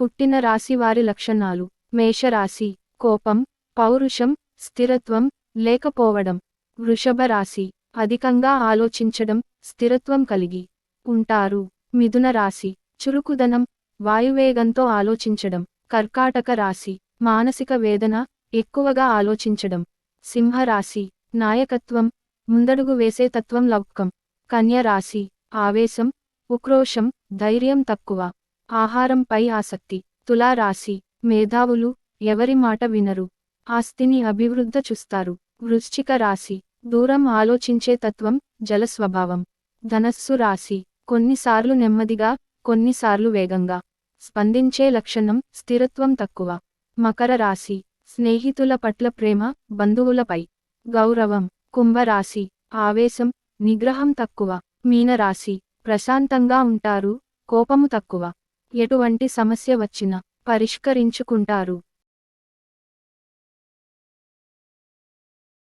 పుట్టిన రాశి వారి లక్షణాలు. మేషరాశి కోపం పౌరుషం స్థిరత్వం లేకపోవడం. వృషభ రాశి అధికంగా ఆలోచించడం స్థిరత్వం కలిగి ఉంటారు. మిథున రాశి చురుకుదనం వాయువేగంతో ఆలోచించడం. కర్కాటక రాశి మానసిక వేదన ఎక్కువగా ఆలోచించడం. సింహరాశి నాయకత్వం ముందడుగు వేసే తత్వం లౌక్యం కన్య రాశి ఆవేశం ఉక్రోషం ధైర్యం తక్కువ. ఆహారంపై ఆసక్తి తులా రాశి మేధావులు ఎవరి మాట వినరు ఆస్తిని అభివృద్ధ చూస్తారు వృశ్చిక రాశి దూరం ఆలోచించే తత్వం జలస్వభావం ధనస్సు రాశి కొన్నిసార్లు నెమ్మదిగా కొన్నిసార్లు వేగంగా స్పందించే లక్షణం స్థిరత్వం తక్కువ మకర రాశి స్నేహితుల పట్ల ప్రేమ బంధువులపై గౌరవం కుంభరాశి ఆవేశం నిగ్రహం తక్కువ మీనరాశి ప్రశాంతంగా ఉంటారు కోపము తక్కువ ఎటువంటి సమస్య వచ్చినా పరిష్కరించుకుంటారు.